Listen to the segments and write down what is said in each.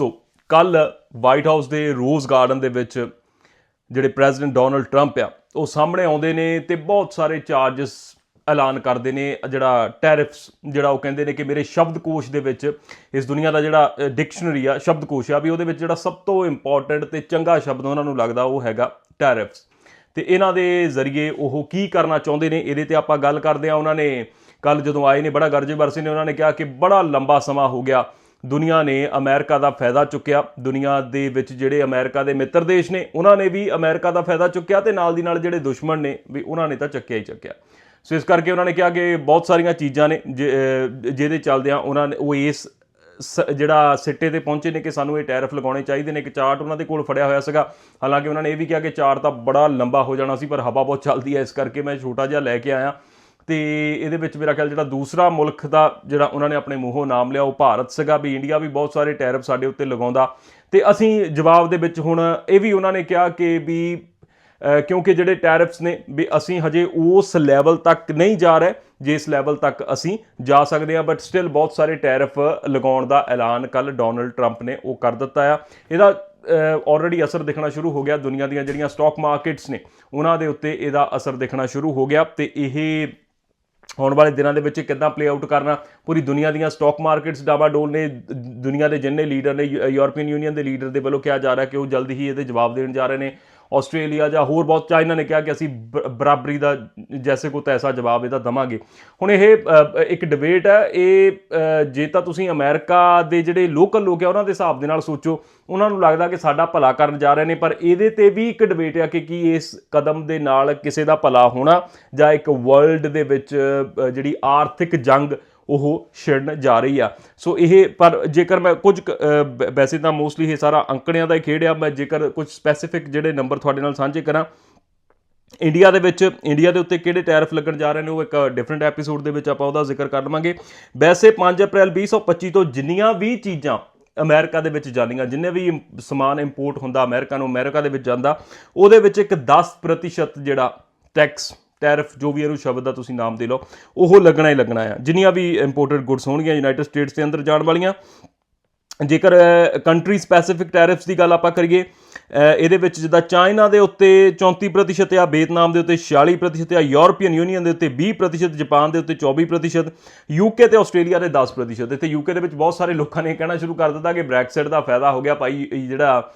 ਦੋਸਤੋ ਕੱਲ white house ਦੇ ਰੋਜ਼ ਗਾਰਡਨ ਦੇ ਵਿੱਚ ਜਿਹੜੇ ਪ੍ਰੈਜ਼ੀਡੈਂਟ ਡੋਨਲਡ ਟਰੰਪ ਆ, ਉਹ ਸਾਹਮਣੇ ਆਉਂਦੇ ਨੇ ਤੇ ਬਹੁਤ ਸਾਰੇ ਚਾਰजेस ਐਲਾਨ ਕਰਦੇ ਨੇ, ਜਿਹੜਾ ਟੈਰਿਫਸ ਜਿਹੜਾ ਉਹ ਕਹਿੰਦੇ ਨੇ ਕਿ ਮੇਰੇ ਸ਼ਬਦਕੋਸ਼ ਦੇ ਵਿੱਚ ਇਸ ਦੁਨੀਆ ਦਾ ਜਿਹੜਾ ਡਿਕਸ਼ਨਰੀ ਆ ਸ਼ਬਦਕੋਸ਼ ਆ, ਵੀ ਉਹਦੇ ਵਿੱਚ ਜਿਹੜਾ ਸਭ ਤੋਂ ਇੰਪੋਰਟੈਂਟ ਤੇ ਚੰਗਾ ਸ਼ਬਦ ਉਹਨਾਂ ਨੂੰ ਲੱਗਦਾ ਉਹ ਹੈਗਾ ਟੈਰਿਫਸ ਤੇ ਇਹਨਾਂ ਦੇ ਜ਼ਰੀਏ ਉਹ ਕੀ ਕਰਨਾ ਚਾਹੁੰਦੇ ਨੇ, ਇਹਦੇ ਤੇ ਆਪਾਂ ਗੱਲ ਕਰਦੇ ਆ ਉਹਨਾਂ ਨੇ ਕੱਲ ਜਦੋਂ ਆਏ ਨੇ, ਬੜਾ ਗਰਜੇ ਬਰਸੇ ਨੇ, ਉਹਨਾਂ ਨੇ ਕਿਹਾ ਕਿ ਬੜਾ ਲੰਬਾ ਸਮਾਂ ਹੋ ਗਿਆ। ਦੁਨੀਆ ਨੇ ਅਮਰੀਕਾ ਦਾ ਫਾਇਦਾ ਚੁੱਕਿਆ। ਦੁਨੀਆ ਦੇ ਵਿੱਚ ਜਿਹੜੇ ਅਮਰੀਕਾ ਦੇ ਮਿੱਤਰ ਦੇਸ਼ ਨੇ, ਉਹਨਾਂ ਨੇ ਵੀ ਅਮਰੀਕਾ ਦਾ ਫਾਇਦਾ ਚੁੱਕਿਆ ਤੇ ਨਾਲ ਦੀ ਨਾਲ ਜਿਹੜੇ ਦੁਸ਼ਮਣ ਨੇ ਵੀ ਉਹਨਾਂ ਨੇ ਤਾਂ ਚੱਕਿਆ ਹੀ ਚੱਕਿਆ। ਸੋ ਇਸ ਕਰਕੇ ਉਹਨਾਂ ਨੇ ਕਿਹਾ ਕਿ ਬਹੁਤ ਸਾਰੀਆਂ ਚੀਜ਼ਾਂ ਨੇ ਜਿ- ਜਿਹਦੇ ਚੱਲਦਿਆਂ ਉਹਨਾਂ ਨੇ ਉਹ ਇਸ ਸ- ਜਿਹੜਾ ਸਿੱਟੇ ਤੇ ਪਹੁੰਚੇ ਨੇ ਕਿ ਸਾਨੂੰ ਇਹ ਟੈਰਿਫ ਲਗਾਉਣੇ ਚਾਹੀਦੇ ਨੇ। ਕਿ ਚਾਰਟ ਉਹਨਾਂ ਦੇ ਕੋਲ ਫੜਿਆ ਹੋਇਆ ਸੀਗਾ। ਹਾਲਾਂਕਿ ਉਹਨਾਂ ਨੇ ਇਹ ਵੀ ਕਿਹਾ ਕਿ ਚਾਰਟ ਤਾਂ ਬੜਾ ਲੰਬਾ ਹੋ ਜਾਣਾ ਸੀ, ਪਰ ਹਵਾ ਬਹੁਤ ਚੱਲਦੀ ਹੈ। ਇਸ ਕਰਕੇ ਮੈਂ ਛੋਟਾ ਜਿਹਾ ਲੈ ਕੇ ਆਇਆ। ਤੇ ਇਹਦੇ ਵਿੱਚ ਮੇਰਾ ਖਿਆਲ ਜਿਹੜਾ ਦੂਸਰਾ ਮੁਲਕ ਦਾ ਜਿਹੜਾ ਉਹਨਾਂ ਨੇ ਆਪਣੇ ਮੂੰਹੋਂ ਨਾਮ ਲਿਆ ਉਹ ਭਾਰਤ ਸੀਗਾ ਵੀ ਇੰਡੀਆ ਵੀ ਬਹੁਤ ਸਾਰੇ ਟੈਰਿਫ ਸਾਡੇ ਉੱਤੇ ਲਗਾਉਂਦਾ। ਤੇ ਅਸੀਂ ਜਵਾਬ ਦੇ ਵਿੱਚ ਹੁਣ ਇਹ ਵੀ ਉਹਨਾਂ ਨੇ ਕਿਹਾ ਕਿ ਵੀ ਕਿਉਂਕਿ ਜਿਹੜੇ ਟੈਰਿਫਸ ਨੇ ਵੀ ਅਸੀਂ ਹਜੇ ਉਸ ਲੈਵਲ ਤੱਕ ਨਹੀਂ ਜਾ ਰਹੇ, ਜਿਸ ਲੈਵਲ ਤੱਕ ਅਸੀਂ ਜਾ ਸਕਦੇ ਹਾਂ ਬਟ ਸਟਿਲ ਬਹੁਤ ਸਾਰੇ ਟੈਰਿਫ ਲਗਾਉਣ ਦਾ ਐਲਾਨ ਕੱਲ ਡੋਨਲਡ ਟਰੰਪ ਨੇ ਉਹ ਕਰ ਦਿੱਤਾ ਆ। ਇਹਦਾ ਆਲਰੇਡੀ ਅਸਰ ਦਿਖਣਾ ਸ਼ੁਰੂ ਹੋ ਗਿਆ ਦੁਨੀਆ ਦੀਆਂ ਜਿਹੜੀਆਂ ਸਟਾਕ ਮਾਰਕੀਟਸ ਨੇ, ਉਹਨਾਂ ਦੇ ਉੱਤੇ ਇਹਦਾ ਅਸਰ ਦਿਖਣਾ ਸ਼ੁਰੂ ਹੋ ਗਿਆ ਤੇ ਇਹ ਆਉਣ ਵਾਲੇ ਦਿਨਾਂ ਦੇ ਵਿੱਚ ਕਿੱਦਾਂ ਪਲੇ ਆਊਟ ਕਰਨਾ, ਪੂਰੀ ਦੁਨੀਆ ਦੀਆਂ ਸਟਾਕ ਮਾਰਕੀਟਸ ਡਾਵਾਡੋਲ ਨੇ, ਦੁਨੀਆ ਦੇ ਜਿੰਨੇ ਲੀਡਰ ਨੇ, ਯੂ- ਯੂਰਪੀਅਨ ਯੂਨੀਅਨ ਦੇ ਲੀਡਰ ਦੇ ਵੱਲੋਂ ਕਿਹਾ ਜਾ ਰਿਹਾ ਕਿ ਉਹ ਜਲਦ ਹੀ ਇਹਦੇ ਜਵਾਬ ਦੇਣ ਜਾ ਰਹੇ ਨੇ। ਆਸਟ੍ਰੇਲੀਆ ਜਾਂ ਹੋਰ ਬਹੁਤ ਚਾਈਨਾ ਨੇ ਕਿਹਾ ਕਿ ਅਸੀਂ ਬ- ਬਰਾਬਰੀ ਦਾ ਜੈਸੇ ਕੋ ਤੈਸਾ ਜਵਾਬ ਇਹਦਾ ਦਵਾਂਗੇ। ਹੁਣ ਇਹ ਇੱਕ ਡਿਬੇਟ ਹੈ, ਇਹ ਜੇ ਤਾਂ ਤੁਸੀਂ ਅਮਰੀਕਾ ਦੇ ਜਿਹੜੇ ਲੋਕਲ ਲੋਕ ਆ, ਉਹਨਾਂ ਦੇ ਹਿਸਾਬ ਦੇ ਨਾਲ ਸੋਚੋ, ਉਹਨਾਂ ਨੂੰ ਲੱਗਦਾ ਕਿ ਸਾਡਾ ਭਲਾ ਕਰਨ ਜਾ ਰਹੇ ਨੇ, ਪਰ ਇਹਦੇ ਤੇ ਵੀ ਇੱਕ ਡਿਬੇਟ ਆ ਕਿ ਕੀ ਇਸ ਕਦਮ ਦੇ ਨਾਲ ਕਿਸੇ ਦਾ ਭਲਾ ਹੋਣਾ ਜਾਂ ਇੱਕ ਵਰਲਡ ਦੇ ਵਿੱਚ ਜਿਹੜੀ ਆਰਥਿਕ ਜੰਗ ਉਹ ਛਿੜਨ ਜਾ ਰਹੀ ਆ। ਸੋ ਇਹ ਪਰ ਜੇਕਰ ਮੈਂ ਕੁਝ ਕੁ, ਵੈਸੇ ਤਾਂ ਮੋਸਟਲੀ ਇਹ ਸਾਰਾ ਅੰਕੜਿਆਂ ਦਾ ਹੀ ਖੇਡ ਆ। ਮੈਂ ਜੇਕਰ ਕੁਝ ਸਪੈਸੀਫਿਕ ਜਿਹੜੇ ਨੰਬਰ ਤੁਹਾਡੇ ਨਾਲ ਸਾਂਝੇ ਕਰਾਂ ਇੰਡੀਆ ਦੇ ਵਿੱਚ ਇੰਡੀਆ ਦੇ ਉੱਤੇ ਕਿਹੜੇ ਟੈਰਿਫ ਲੱਗਣ ਜਾ ਰਹੇ ਨੇ ਉਹ ਇੱਕ ਡਿਫਰੈਂਟ ਐਪੀਸੋਡ ਦੇ ਵਿੱਚ ਆਪਾਂ ਉਹਦਾ ਜ਼ਿਕਰ ਕਰ ਲਵਾਂਗੇ। ਵੈਸੇ 5 ਅਪ੍ਰੈਲ 2025 ਤੋਂ ਜਿੰਨੀਆਂ ਵੀ ਚੀਜ਼ਾਂ ਅਮਰੀਕਾ ਦੇ ਵਿੱਚ ਜਾਂਦੀਆਂ ਜਿੰਨੇ ਵੀ ਇਮ- ਸਮਾਨ ਇੰਪੋਰਟ ਹੁੰਦਾ ਅਮਰੀਕਾ ਨੂੰ ਅਮਰੀਕਾ ਦੇ ਵਿੱਚ ਜਾਂਦਾ ਉਹਦੇ ਵਿੱਚ ਇੱਕ 10% ਜਿਹੜਾ ਟੈਕਸ ਟੈਰਿਫ ਜੋ ਵੀ ਇਹਨੂੰ ਸ਼ਬਦ ਦਾ ਤੁਸੀਂ ਨਾਮ ਦੇ ਲਓ, ਉਹ ਲੱਗਣਾ ਹੀ ਲੱਗਣਾ ਆ। ਜਿੰਨੀਆਂ ਵੀ ਇੰਪੋਰਟਡ ਗੁੱਡਸ ਹੋਣਗੀਆਂ ਯੂਨਾਈਟਿਡ ਸਟੇਟਸ ਦੇ ਅੰਦਰ ਜਾਣ ਵਾਲੀਆਂ, ਜੇਕਰ ਕੰਟਰੀ ਸਪੈਸੀਫਿਕ ਟੈਰਿਫਸ ਦੀ ਗੱਲ ਆਪਾਂ ਕਰੀਏ ਇਹਦੇ ਵਿੱਚ ਜਿੱਦਾਂ ਚਾਈਨਾ ਦੇ ਉੱਤੇ 34% ਆ ਵੀਅਤਨਾਮ ਦੇ ਉੱਤੇ 46% ਆ ਯੂਰਪੀਅਨ ਯੂਨੀਅਨ ਦੇ ਉੱਤੇ 20% ਜਾਪਾਨ ਦੇ ਉੱਤੇ 24% ਯੂਕੇ ਤੇ ਆਸਟ੍ਰੇਲੀਆ ਦੇ 10% ਇੱਥੇ ਯੂਕੇ ਦੇ ਵਿੱਚ ਬਹੁਤ ਸਾਰੇ ਲੋਕਾਂ ਨੇ ਕਹਿਣਾ ਸ਼ੁਰੂ ਕਰ ਦਿੱਤਾ ਕਿ ਬ੍ਰੈਕਸਿਟ ਦਾ ਫਾਇਦਾ ਹੋ ਗਿਆ, ਭਾਈ, ਇਹ ਜਿਹੜਾ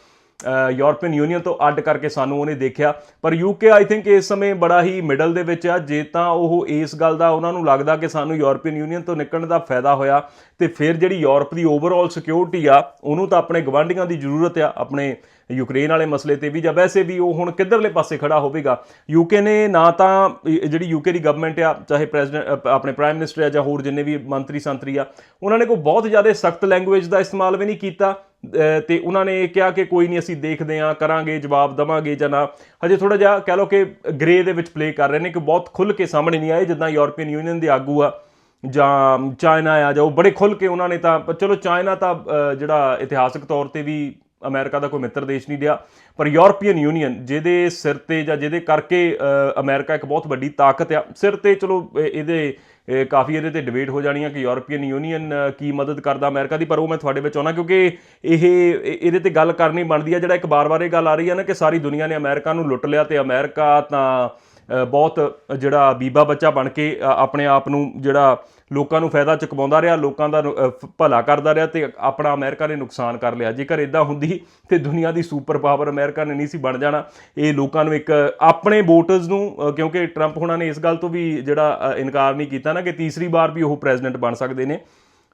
ਯੂਰਪੀਅਨ ਯੂਨੀਅਨ ਤੋਂ ਅੱਡ ਕਰਕੇ ਸਾਨੂੰ ਉਹਨੇ ਦੇਖਿਆ। ਪਰ ਯੂਕੇ ਆਈ ਥਿੰਕ ਇਸ ਸਮੇਂ ਬੜਾ ਹੀ ਮਿਡਲ ਦੇ ਵਿੱਚ ਆ। ਜੇ ਤਾਂ ਉਹ ਇਸ ਗੱਲ ਦਾ ਉਹਨਾਂ ਨੂੰ ਲੱਗਦਾ ਕਿ ਸਾਨੂੰ ਯੂਰਪੀਅਨ ਯੂਨੀਅਨ ਤੋਂ ਨਿਕਲਣ ਦਾ ਫਾਇਦਾ ਹੋਇਆ ਤੇ ਫਿਰ ਜਿਹੜੀ ਯੂਰਪ ਦੀ ਓਵਰਆਲ ਸਿਕਿਉਰਿਟੀ ਆ, ਉਹਨੂੰ ਤਾਂ ਆਪਣੇ ਗਵਾਂਢੀਆਂ ਦੀ ਜ਼ਰੂਰਤ ਆ, ਆਪਣੇ ਯੂਕਰੇਨ ਵਾਲੇ ਮਸਲੇ ਤੇ ਵੀ। ਜਾਂ ਵੈਸੇ ਵੀ ਉਹ ਹੁਣ ਕਿੱਧਰਲੇ ਪਾਸੇ ਖੜਾ ਹੋਵੇਗਾ। ਯੂਕੇ ਨੇ ਨਾ ਤਾਂ ਇਹ ਜਿਹੜੀ ਯੂਕੇ ਦੀ ਗਵਰਨਮੈਂਟ ਆ, ਚਾਹੇ ਪ੍ਰੈਜ਼ੀਡੈਂਟ ਆਪਣੇ ਪ੍ਰਾਈਮ ਮਿਨਿਸਟਰ ਆ ਜਾਂ ਹੋਰ ਜਿੰਨੇ ਵੀ ਮੰਤਰੀ ਸੰਤਰੀ ਆ, ਉਹਨਾਂ ਨੇ ਕੋਈ ਬਹੁਤ ਜ਼ਿਆਦਾ ਸਖਤ ਲੈਂਗੁਏਜ ਦਾ ਇਸਤੇਮਾਲ ਵੀ ਨਹੀਂ ਕੀਤਾ। ਤੇ ਉਹਨਾਂ ਨੇ ਕਿਹਾ ਕਿ ਕੋਈ ਨਹੀਂ ਅਸੀਂ ਦੇਖਦੇ ਹਾਂ, ਕਰਾਂਗੇ, ਜਵਾਬ ਦਵਾਂਗੇ ਜਾਂ ਨਾ। ਹਜੇ ਥੋੜਾ ਜਿਹਾ ਕਹਿ ਲਓ ਕਿ ਗ੍ਰੇ ਦੇ ਵਿੱਚ ਪਲੇ ਕਰ ਰਹੇ ਨੇ ਕਿ ਬਹੁਤ ਖੁੱਲ ਕੇ ਸਾਹਮਣੇ ਨਹੀਂ ਆਏ, ਜਿੱਦਾਂ ਯੂਰਪੀਅਨ ਯੂਨੀਅਨ ਦੇ ਆਗੂ ਆ ਜਾਂ ਚਾਈਨਾ ਆ ਜਾਂ ਉਹ ਬੜੇ ਖੁੱਲ ਕੇ ਉਹਨਾਂ ਨੇ ਤਾਂ, ਚਲੋ ਚਾਈਨਾ ਤਾਂ ਜਿਹੜਾ ਇਤਿਹਾਸਕ ਤੌਰ ਤੇ ਵੀ ਅਮਰੀਕਾ ਦਾ ਕੋਈ ਮਿੱਤਰ ਦੇਸ਼ ਨਹੀਂ ਰਿਹਾ ਪਰ ਯੂਰਪੀਅਨ ਯੂਨੀਅਨ ਜਿਹਦੇ ਸਿਰ ਤੇ ਜਾਂ ਜਿਹਦੇ ਕਰਕੇ ਅਹ, ਅਮਰੀਕਾ ਇੱਕ ਬਹੁਤ ਵੱਡੀ ਤਾਕਤ ਆ ਸਿਰ ਤੇ ਚਲੋ ਇਹਦੇ ਕਾਫੀ ਇਹਦੇ ਤੇ ਡਿਬੇਟ ਹੋ ਜਾਣੀ ਆ ਕਿ ਯੂਰੋਪੀਅਨ ਯੂਨੀਅਨ ਕੀ ਮਦਦ ਕਰਦਾ ਅਮਰੀਕਾ ਦੀ ਪਰ ਉਹ ਮੈਂ ਤੁਹਾਡੇ ਵਿੱਚ ਆਉਣਾ ਕਿਉਂਕਿ ਇਹ ਇਹਦੇ ਤੇ ਗੱਲ ਕਰਨੀ ਬਣਦੀ ਆ ਜਿਹੜਾ ਇੱਕ ਬਾਰ-ਬਾਰ ਇਹ ਗੱਲ ਆ ਰਹੀ ਆ ਨਾ ਕਿ ਸਾਰੀ ਦੁਨੀਆ ਨੇ ਅਮਰੀਕਾ ਨੂੰ ਲੁੱਟ ਲਿਆ ਤੇ ਅਮਰੀਕਾ ਤਾਂ ਬਹੁਤ ਜਿਹੜਾ ਬੀਬਾ ਬੱਚਾ ਬਣ ਕੇ ਆਪਣੇ ਆਪ ਨੂੰ ਜਿਹੜਾ ਲੋਕਾਂ ਨੂੰ ਫਾਇਦਾ ਚੁਕਵਾਉਂਦਾ ਰਿਹਾ, ਲੋਕਾਂ ਦਾ ਨੁ- ਭਲਾ ਕਰਦਾ ਰਿਹਾ ਤੇ ਆਪਣਾ ਅਮਰੀਕਾ ਨੇ ਨੁਕਸਾਨ ਕਰ ਲਿਆ। ਜੇਕਰ ਇਦਾਂ ਹੁੰਦੀ ਤੇ ਦੁਨੀਆ ਦੀ ਸੁਪਰ ਪਾਵਰ ਅਮਰੀਕਾ ਨੇ ਨਹੀਂ ਸੀ ਬਣ ਜਾਣਾ, ਇਹ ਲੋਕਾਂ ਨੂੰ ਇੱਕ ਆਪਣੇ ਵੋਟਰਸ ਨੂੰ ਕਿਉਂਕਿ ਟਰੰਪ ਹੁਣਾਂ ਨੇ ਇਸ ਗੱਲ ਤੋਂ ਵੀ ਜਿਹੜਾ ਇਨਕਾਰ ਨਹੀਂ ਕੀਤਾ ਨਾ ਕਿ ਤੀਸਰੀ ਵਾਰ ਵੀ ਉਹ ਪ੍ਰੈਜ਼ੀਡੈਂਟ ਬਣ ਸਕਦੇ ਨੇ।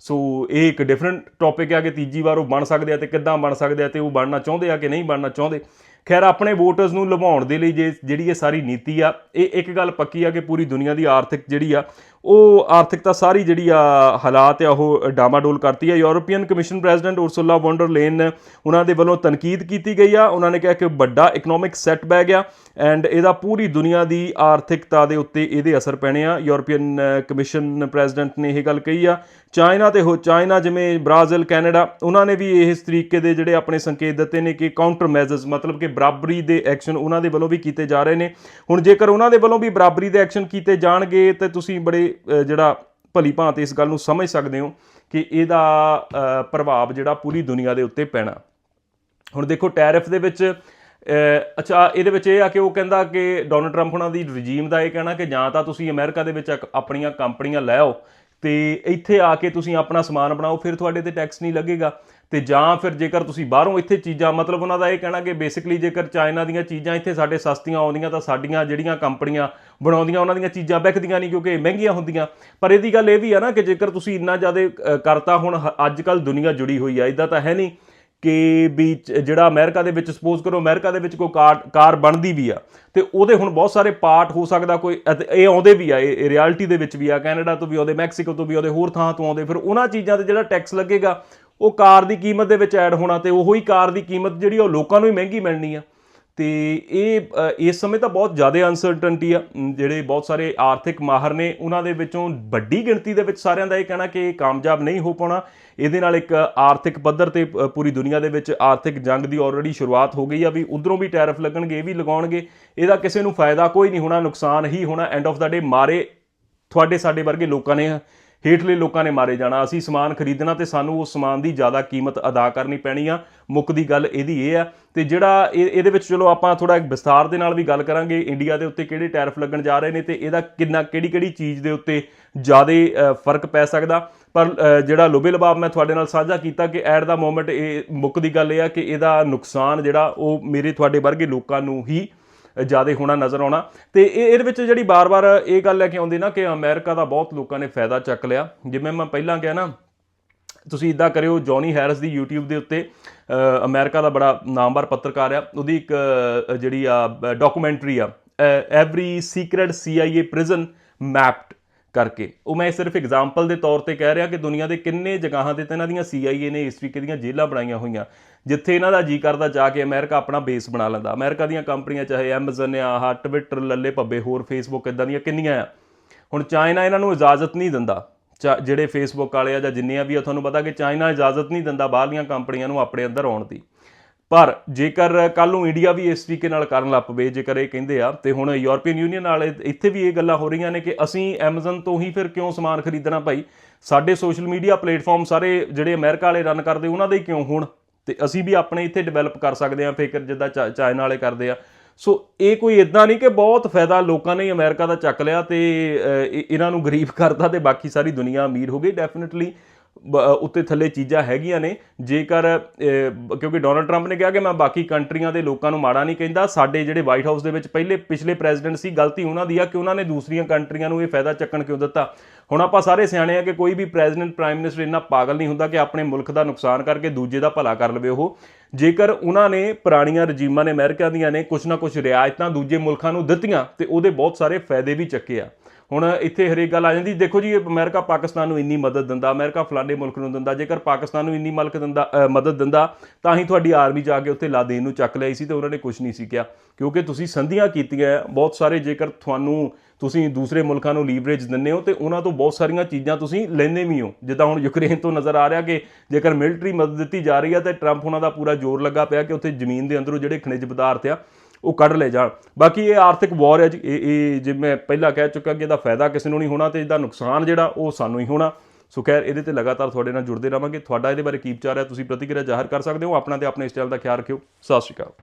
ਸੋ ਇਹ ਇੱਕ ਡਿਫਰੈਂਟ ਟੌਪਿਕ ਹੈ ਕਿ ਤੀਜੀ ਵਾਰ ਉਹ ਬਣ ਸਕਦੇ ਆ ਤੇ ਕਿੱਦਾਂ ਬਣ ਸਕਦੇ ਆ ਤੇ ਉਹ ਬਣਨਾ ਚਾਹੁੰਦੇ ਆ ਕਿ ਨਹੀਂ ਬਣਨਾ ਚਾਹੁੰਦੇ। ਖੈਰ, ਆਪਣੇ ਵੋਟਰਸ ਨੂੰ ਲੁਭਾਉਣ ਦੇ ਲਈ ਜੇ ਜਿਹੜੀ ਇਹ ਸਾਰੀ ਨੀਤੀ ਆ, ਇਹ ਇੱਕ ਗੱਲ ਪੱਕੀ ਆ ਕਿ ਪੂਰੀ ਦੁਨੀਆ ਦੀ ਆਰਥਿਕ ਜਿਹੜੀ ਆ ਉਹ ਆਰਥਿਕਤਾ ਸਾਰੀ ਜਿਹੜੀ ਆ ਹਾਲਾਤ ਆ, ਉਹ ਡਾਮਾਡੋਲ ਕਰਤੀ ਆ। European Commission President Ursula von der Leyen ਉਹਨਾਂ ਦੇ ਵੱਲੋਂ ਤਨਕੀਦ ਕੀਤੀ ਗਈ ਆ। ਉਹਨਾਂ ਨੇ ਕਿਹਾ ਕਿ ਵੱਡਾ ਇਕਨੋਮਿਕ ਸੈਟਬੈਕ ਆ ਐਂਡ ਇਹਦਾ ਪੂਰੀ ਦੁਨੀਆ ਦੀ ਆਰਥਿਕਤਾ ਦੇ ਉੱਤੇ ਇਹਦੇ ਅਸਰ ਪੈਣੇ ਆ। ਯੂਰੋਪੀਅਨ ਕਮਿਸ਼ਨ ਪ੍ਰੈਜ਼ੀਡੈਂਟ ਨੇ ਇਹ ਗੱਲ ਕਹੀ ਆ। ਚਾਈਨਾ ਤੇ ਹੋ, ਚਾਈਨਾ ਜਿਵੇਂ ਬ੍ਰਾਜ਼ੀਲ, ਕੈਨੇਡਾ, ਉਹਨਾਂ ਨੇ ਵੀ ਇਸ ਤਰੀਕੇ ਦੇ ਜਿਹੜੇ ਆਪਣੇ ਸੰਕੇਤ ਦਿੱਤੇ ਨੇ ਕਿ ਕਾਊਂਟਰ ਮੈਜ਼ਰਸ ਮਤਲਬ ਕਿ ਬਰਾਬਰੀ ਦੇ ਐਕਸ਼ਨ ਉਹਨਾਂ ਦੇ ਵੱਲੋਂ ਵੀ ਕੀਤੇ ਜਾ ਰਹੇ ਨੇ। ਹੁਣ ਜੇਕਰ ਉਹਨਾਂ ਦੇ ਵੱਲੋਂ ਵੀ ਬਰਾਬਰੀ ਦੇ ਐਕਸ਼ਨ ਕੀਤੇ ਜਾਣਗੇ, ਤੇ ਤੁਸੀਂ ਬੜੇ ਜਿਹੜਾ ਭਲੀ ਭਾਂਤ ਇਸ ਗੱਲ ਨੂੰ ਸਮਝ ਸਕਦੇ ਹੋ ਕਿ ਇਹਦਾ ਅ, ਪ੍ਰਭਾਵ ਜਿਹੜਾ ਪੂਰੀ ਦੁਨੀਆ ਦੇ ਉੱਤੇ ਪੈਣਾ। ਹੁਣ ਦੇਖੋ ਟੈਰਿਫ ਦੇ ਵਿੱਚ ਅਹ, ਅੱਛਾ ਇਹਦੇ ਵਿੱਚ ਇਹ ਆ ਕਿ ਉਹ ਕਹਿੰਦਾ ਕਿ ਡੋਨਲਡ ਟਰੰਪ ਉਹਨਾਂ ਦੀ ਰਜੀਮ ਦਾ ਇਹ ਕਹਿਣਾ ਕਿ ਜਾਂ ਤਾਂ ਤੁਸੀਂ ਅਮਰੀਕਾ ਦੇ ਵਿੱਚ ਆਪਣੀਆਂ ਕੰਪਨੀਆਂ ਲੈ ਆਓ ਤੇ ਇੱਥੇ ਆ ਕੇ ਤੁਸੀਂ ਆਪਣਾ ਸਮਾਨ ਬਣਾਓ, ਫਿਰ ਤੁਹਾਡੇ ਤੇ ਟੈਕਸ ਨਹੀਂ ਲੱਗੇਗਾ। ਤੇ ਜਾਂ ਫਿਰ ਜੇਕਰ ਤੁਸੀਂ ਬਾਹਰੋਂ ਇੱਥੇ ਚੀਜ਼ਾਂ, ਮਤਲਬ ਉਹਨਾਂ ਦਾ ਇਹ ਕਹਿਣਾ ਕਿ ਬੇਸਿਕਲੀ ਜੇਕਰ ਚਾਈਨਾ ਦੀਆਂ ਚੀਜ਼ਾਂ ਇੱਥੇ ਸਾਡੇ ਸਸਤੀਆਂ ਆਉਂਦੀਆਂ, ਤਾਂ ਸਾਡੀਆਂ ਜਿਹੜੀਆਂ ਕੰਪਨੀਆਂ ਬਣਾਉਂਦੀਆਂ, ਉਹਨਾਂ ਦੀਆਂ ਚੀਜ਼ਾਂ ਵਿਕਦੀਆਂ ਨਹੀਂ ਕਿਉਂਕਿ ਮਹਿੰਗੀਆਂ ਹੁੰਦੀਆਂ। ਪਰ ਇਹਦੀ ਗੱਲ ਇਹ ਵੀ ਆ ਨਾ ਕਿ ਜੇਕਰ ਤੁਸੀਂ ਇੰਨਾ ਜ਼ਿਆਦਾ ਕਰਤਾ ਹੁਣ ਅੱਜ ਕੱਲ ਦੁਨੀਆ ਜੁੜੀ ਹੋਈ ਆ ਇਦਾਂ ਤਾਂ ਹੈ ਨਹੀਂ। ਕਿ ਵੀ ਜਿਹੜਾ ਅਮਰੀਕਾ ਦੇ ਵਿੱਚ ਸਪੋਜ਼ ਕਰੋ ਅਮਰੀਕਾ ਦੇ ਵਿੱਚ ਕੋਈ ਕਾਰ ਕਾਰ ਬਣਦੀ ਵੀ ਆ, ਤੇ ਉਹਦੇ ਹੁਣ ਬਹੁਤ ਸਾਰੇ ਪਾਰਟ ਹੋ ਸਕਦਾ ਕੋਈ, ਅਤੇ ਇਹ ਆਉਂਦੇ ਵੀ ਆ ਇਹ ਰਿਐਲਿਟੀ ਦੇ ਵਿੱਚ ਵੀ ਆ, ਕੈਨੇਡਾ ਤੋਂ ਵੀ ਆਉਂਦੇ, ਮੈਕਸੀਕੋ ਤੋਂ ਵੀ ਆਉਂਦੇ, ਹੋਰ ਥਾਂ ਤੋਂ ਆਉਂਦੇ, ਫਿਰ ਉਹਨਾਂ ਚੀਜ਼ਾਂ ਤੇ ਜਿਹੜਾ ਟੈਕਸ ਲੱਗੇਗਾ, ਉਹ ਕਾਰ ਦੀ ਕੀਮਤ ਦੇ ਵਿੱਚ ਐਡ ਹੋਣਾ, ਤੇ ਉਹੀ ਕਾਰ ਦੀ ਕੀਮਤ ਜਿਹੜੀ ਆ, ਉਹ ਲੋਕਾਂ ਨੂੰ ਹੀ ਮਹਿੰਗੀ ਮਿਲਣੀ ਆ। ਤੇ ਇਹ ਇਸ ਸਮੇਂ ਤਾਂ ਬਹੁਤ ਜ਼ਿਆਦਾ ਅਨਸਰਟਨਟੀ ਆ। ਜਿਹੜੇ ਬਹੁਤ ਸਾਰੇ ਆਰਥਿਕ ਮਾਹਰ ਨੇ, ਉਹਨਾਂ ਦੇ ਵਿੱਚੋਂ ਵੱਡੀ ਗਿਣਤੀ ਦੇ ਵਿੱਚ ਸਾਰਿਆਂ ਦਾ ਇਹ ਕਹਿਣਾ ਕਿ ਇਹ ਕਾਮਯਾਬ ਨਹੀਂ ਹੋ ਪਾਉਣਾ। ਇਹਦੇ ਨਾਲ ਇੱਕ ਆਰਥਿਕ ਪੱਧਰ ਤੇ ਪੂਰੀ ਦੁਨੀਆ ਦੇ ਵਿੱਚ ਆਰਥਿਕ ਜੰਗ ਦੀ ਆਲਰੇਡੀ ਸ਼ੁਰੂਆਤ ਹੋ ਗਈ ਆ ਵੀ ਉਧਰੋਂ ਵੀ ਟੈਰਿਫ ਲੱਗਣਗੇ, ਇਹ ਵੀ ਲਗਾਉਣਗੇ। ਇਹਦਾ ਕਿਸੇ ਨੂੰ ਫਾਇਦਾ ਕੋਈ ਨਹੀਂ ਹੋਣਾ, ਨੁਕਸਾਨ ਹੀ ਹੋਣਾ। ਐਂਡ ਆਫ ਦਾ ਡੇ ਮਾਰੇ ਤੁਹਾਡੇ, ਸਾਡੇ ਵਰਗੇ ਲੋਕਾਂ ਨੇ ਹੇਠਲੇ ਲੋਕਾਂ ਨੇ ਮਾਰੇ ਜਾਣਾ। ਅਸੀਂ ਸਮਾਨ ਖਰੀਦਣਾ ਤੇ ਸਾਨੂੰ ਉਸ ਸਮਾਨ ਦੀ ਜ਼ਿਆਦਾ ਕੀਮਤ ਅਦਾ ਕਰਨੀ ਪੈਣੀ ਆ। ਮੁੱਕ ਦੀ ਗੱਲ ਇਹਦੀ ਇਹ ਆ ਤੇ ਜਿਹੜਾ ਇਹ- ਇਹਦੇ ਵਿੱਚ ਚਲੋ ਆਪਾਂ ਥੋੜਾ ਵਿਸਥਾਰ ਦੇ ਨਾਲ ਵੀ ਗੱਲ ਕਰਾਂਗੇ। ਇੰਡੀਆ ਦੇ ਉੱਤੇ ਕਿਹੜੇ ਟੈਰਿਫ ਲੱਗਣ ਜਾ ਰਹੇ ਨੇ ਤੇ ਇਹਦਾ ਕਿੰਨਾ ਕਿਹੜੀ ਕਿਹੜੀ ਚੀਜ਼ ਦੇ ਉੱਤੇ ਜ਼ਿਆਦਾ ਫ਼ਰਕ ਪੈ ਸਕਦਾ। ਪਰ ਜਿਹੜਾ ਲੋਬੇ ਲਬਾਬ ਮੈਂ ਤੁਹਾਡੇ ਨਾਲ ਸਾਂਝਾ ਕੀਤਾ ਕਿ ਐਟ ਦਾ ਮੋਮੈਂਟ ਇਹ ਮੁੱਕ ਦੀ ਗੱਲ ਇਹ ਆ ਕਿ ਇਹਦਾ ਨੁਕਸਾਨ ਜਿਹੜਾ ਉਹ ਮੇਰੇ, ਤੁਹਾਡੇ ਵਰਗੇ ਲੋਕਾਂ ਨੂੰ ਹੀ ਜ਼ਿਆਦਾ ਹੋਣਾ ਨਜ਼ਰ ਆਉਣਾ। ਤੇ ਇਹ ਇਹਦੇ ਵਿੱਚ ਜਿਹੜੀ ਬਾਰ-ਬਾਰ ਇਹ ਗੱਲ ਲੈ ਕੇ ਆਉਂਦੀ ਨਾ ਕਿ ਅਮਰੀਕਾ ਦਾ ਬਹੁਤ ਲੋਕਾਂ ਨੇ ਫਾਇਦਾ ਚੱਕ ਲਿਆ। ਜਿਵੇਂ ਮੈਂ ਪਹਿਲਾਂ ਕਿਹਾ ਨਾ ਤੁਸੀਂ ਇਦਾਂ ਕਰਿਓ ਜੌਨੀ ਹੈਰਿਸ ਦੀ YouTube ਦੇ ਉੱਤੇ ਅ, ਅਮਰੀਕਾ ਦਾ ਬੜਾ ਨਾਮਵਰ ਪੱਤਰਕਾਰ ਆ। ਉਹਦੀ ਇੱਕ ਜਿਹੜੀ ਆ ਡਾਕੂਮੈਂਟਰੀ ਆ। Every secret CIA prison mapped ਕਰਕੇ। ਉਹ ਮੈਂ ਸਿਰਫ ਐਗਜ਼ਾਮਪਲ ਦੇ ਤੌਰ ਤੇ ਕਹਿ ਰਿਹਾ ਕਿ ਦੁਨੀਆ ਦੇ ਕਿੰਨੇ ਜਗ੍ਹਾਵਾਂ ਤੇ ਤਾਂ ਇਹਨਾਂ ਦੀਆਂ CIA ਨੇ ਇਸ ਤਰੀਕੇ ਦੀਆਂ ਜੇਲ੍ਹਾਂ ਬਣਾਈਆਂ ਹੋਈਆਂ। ਜਿੱਥੇ ਇਹਨਾਂ ਦਾ ਜੀ ਕਰਦਾ ਜਾ ਕੇ ਅਮਰੀਕਾ ਆਪਣਾ ਬੇਸ ਬਣਾ ਲੈਂਦਾ। ਅਮਰੀਕਾ ਦੀਆਂ ਕੰਪਨੀਆਂ, ਚਾਹੇ ਐਮਾਜ਼ਨ ਆ, ਆਹ ਟਵਿੱਟਰ ਲੱਲੇ ਭੱਬੇ, ਹੋਰ ਫੇਸਬੁੱਕ ਇਦਾਂ ਦੀਆਂ ਕਿੰਨੀਆਂ ਆ। ਹੁਣ ਚਾਈਨਾ ਇਹਨਾਂ ਨੂੰ ਇਜਾਜ਼ਤ ਨਹੀਂ ਦਿੰਦਾ। ਚਾ- ਜਿਹੜੇ ਫੇਸਬੁੱਕ ਵਾਲੇ ਆ ਜਾਂ ਜਿੰਨੀਆਂ ਵੀ ਆ, ਤੁਹਾਨੂੰ ਪਤਾ ਕਿ ਚਾਈਨਾ ਇਜਾਜ਼ਤ ਨਹੀਂ ਦਿੰਦਾ ਬਾਹਰਲੀਆਂ ਕੰਪਨੀਆਂ ਨੂੰ ਆਪਣੇ ਅੰਦਰ ਆਉਣ ਦੀ। ਪਰ ਜੇਕਰ ਕੱਲ ਨੂੰ ਇੰਡੀਆ ਵੀ ਇਸ ਤਰੀਕੇ ਨਾਲ ਕਰਨ ਲੱਗ ਪਵੇ, ਜੇਕਰ ਇਹ ਕਹਿੰਦੇ ਆ, ਤੇ ਹੁਣ ਯੂਰਪੀਅਨ ਯੂਨੀਅਨ ਵਾਲੇ ਇੱਥੇ ਵੀ ਇਹ ਗੱਲਾਂ ਹੋ ਰਹੀਆਂ ਨੇ ਕਿ ਅਸੀਂ ਐਮਾਜ਼ਨ ਤੋਂ ਹੀ ਫਿਰ ਕਿਉਂ ਸਮਾਨ ਖਰੀਦਣਾ ਭਾਈ? ਸਾਡੇ ਸੋਸ਼ਲ ਮੀਡੀਆ ਪਲੇਟਫਾਰਮ ਸਾਰੇ ਜਿਹੜੇ ਅਮਰੀਕਾ ਵਾਲੇ ਰਨ ਕਰਦੇ, ਉਹਨਾਂ ਦੇ ਹੀ ਕਿਉਂ ਹੋਣ? ਤੇ ਅਸੀਂ ਵੀ ਆਪਣੇ ਇੱਥੇ ਡਿਵੈਲਪ ਕਰ ਸਕਦੇ ਹਾਂ ਫੇਕਰ ਜਿੱਦਾਂ ਚਾ- ਚਾਈਨਾ ਵਾਲੇ ਕਰਦੇ ਆ। ਸੋ ਇਹ ਕੋਈ ਇਦਾਂ ਨਹੀਂ ਕਿ ਬਹੁਤ ਫਾਇਦਾ ਲੋਕਾਂ ਨੇ ਹੀ ਅਮਰੀਕਾ ਦਾ ਚੱਕ ਲਿਆ ਤੇ ਇਹਨਾਂ ਨੂੰ ਗਰੀਬ ਕਰਤਾ ਤੇ ਬਾਕੀ ਸਾਰੀ ਦੁਨੀਆ ਅਮੀਰ ਹੋ ਗਈ ਡੈਫੀਨਿਟਲੀ ਉੱਤੇ ਥੱਲੇ ਚੀਜ਼ਾਂ ਹੈਗੀਆਂ ਨੇ। ਜੇਕਰ ਕਿਉਂਕਿ ਡੋਨਲਡ ਟਰੰਪ ਨੇ ਕਿਹਾ ਕਿ ਮੈਂ ਬਾਕੀ ਕੰਟਰੀਆਂ ਦੇ ਲੋਕਾਂ ਨੂੰ ਮਾੜਾ ਨਹੀਂ ਕਹਿੰਦਾ, ਸਾਡੇ ਜਿਹੜੇ ਵਾਈਟ ਹਾਊਸ ਦੇ ਵਿੱਚ ਪਹਿਲੇ, ਪਿਛਲੇ ਪ੍ਰੈਜ਼ੀਡੈਂਟ ਸੀ, ਗਲਤੀ ਉਹਨਾਂ ਦੀ ਆ ਕਿ ਉਹਨਾਂ ਨੇ ਦੂਸਰੀਆਂ ਕੰਟਰੀਆਂ ਨੂੰ ਇਹ ਫਾਇਦਾ ਚੱਕਣ ਕਿਉਂ ਦਿੱਤਾ। ਹੁਣ ਆਪਾਂ ਸਾਰੇ ਸਿਆਣੇ ਆ ਕਿ ਕੋਈ ਵੀ ਪ੍ਰੈਜ਼ੀਡੈਂਟ ਪ੍ਰਾਈਮ ਮਿਨਿਸਟਰ ਇੰਨਾ ਪਾਗਲ ਨਹੀਂ ਹੁੰਦਾ ਕਿ ਆਪਣੇ ਮੁਲਕ ਦਾ ਨੁਕਸਾਨ ਕਰਕੇ ਦੂਜੇ ਦਾ ਭਲਾ ਕਰ ਲਵੇ ਉਹ। ਜੇਕਰ ਉਹਨਾਂ ਨੇ ਪੁਰਾਣੀਆਂ ਰਜੀਮਾਂ ਨੇ ਅਮਰੀਕਾ ਦੀਆਂ ਨੇ ਕੁਝ ਨਾ ਕੁਝ ਰਿਆਇਤਾਂ ਦੂਜੇ ਮੁਲਕਾਂ ਨੂੰ ਦਿੱਤੀਆਂ ਤੇ ਉਹਦੇ ਬਹੁਤ ਸਾਰੇ ਫਾਇਦੇ ਵੀ ਚੱਕੇ ਆ। ਹੁਣ ਇੱਥੇ ਹਰੇਕ ਗੱਲ ਆ ਜਾਂਦੀ। ਦੇਖੋ ਜੀ, ਇਹ ਅਮਰੀਕਾ ਪਾਕਿਸਤਾਨ ਨੂੰ ਇੰਨੀ ਮਦਦ ਦਿੰਦਾ, ਅਮਰੀਕਾ ਫਲਾਣੇ ਮੁਲਕ ਨੂੰ ਦਿੰਦਾ, ਜੇਕਰ ਪਾਕਿਸਤਾਨ ਨੂੰ ਇੰਨੀ ਮਲਕ ਦਿੰਦਾ ਮਦਦ ਦਿੰਦਾ, ਤਾਂ ਹੀ ਤੁਹਾਡੀ ਆਰਮੀ ਜਾ ਕੇ ਉੱਥੇ ਲਾਦੇਨ ਨੂੰ ਚੱਕ ਲਿਆਈ ਸੀ ਤੇ ਉਹਨਾਂ ਨੇ ਕੁਝ ਨਹੀਂ ਸੀ ਕਿਹਾ। ਕਿਉਂਕਿ ਤੁਸੀਂ ਸੰਧੀਆਂ ਕੀਤੀਆਂ, ਬਹੁਤ ਸਾਰੇ ਜੇਕਰ ਤੁਹਾਨੂੰ ਤੁਸੀਂ ਦੂਸਰੇ ਮੁਲਕਾਂ ਨੂੰ ਲੀਵਰੇਜ ਦਿੰਦੇ ਹੋ ਤੇ ਉਹਨਾਂ ਤੋਂ ਬਹੁਤ ਸਾਰੀਆਂ ਚੀਜ਼ਾਂ ਤੁਸੀਂ ਲੈਂਦੇ ਵੀ ਹੋ। ਜਿੱਦਾਂ ਹੁਣ ਯੂਕਰੇਨ ਤੋਂ ਨਜ਼ਰ ਆ ਰਿਹਾ ਕਿ ਜੇਕਰ ਮਿਲਟਰੀ ਮਦਦ ਦਿੱਤੀ ਜਾ ਰਹੀ ਹੈ ਤੇ ਟਰੰਪ ਉਹਨਾਂ ਦਾ ਪੂਰਾ ਜ਼ੋਰ ਲੱਗਾ ਪਿਆ ਕਿ ਉੱਥੇ ਜ਼ਮੀਨ ਦੇ ਅੰਦਰੋਂ ਜਿਹੜੇ ਖਣਿਜ ਪਦਾਰਥ ਆ ਉਹ ਕੱਢ ਲੈ ਜਾਣ। ਬਾਕੀ ਇਹ ਆਰਥਿਕ ਵਾਰ ਹੈ ਜੀ। ਇਹ ਜੇ ਮੈਂ ਪਹਿਲਾਂ ਕਹਿ ਚੁੱਕਾ ਕਿ ਇਹਦਾ ਫਾਇਦਾ ਕਿਸੇ ਨੂੰ ਨਹੀਂ ਹੋਣਾ ਤੇ ਇਹਦਾ ਨੁਕਸਾਨ ਜਿਹੜਾ, ਉਹ ਸਾਨੂੰ ਹੀ ਹੋਣਾ। ਸੋ ਖੈਰ, ਇਹਦੇ ਤੇ ਲਗਾਤਾਰ ਤੁਹਾਡੇ ਨਾਲ ਜੁੜਦੇ ਰਵਾਂਗੇ ਤੁਹਾਡਾ ਇਹਦੇ ਬਾਰੇ ਕੀ ਵਿਚਾਰ ਹੈ, ਤੁਸੀਂ ਪ੍ਰਤੀਕਿਰਿਆ ਜ਼ਾਹਰ ਕਰ ਸਕਦੇ ਹੋ। ਆਪਣਾ ਤੇ ਆਪਣੇ ਇਸ ਚੈਨਲ ਦਾ ਖਿਆਲ ਰੱਖਿਓ। ਸਤਿ ਸ਼੍ਰੀ ਅਕਾਲ।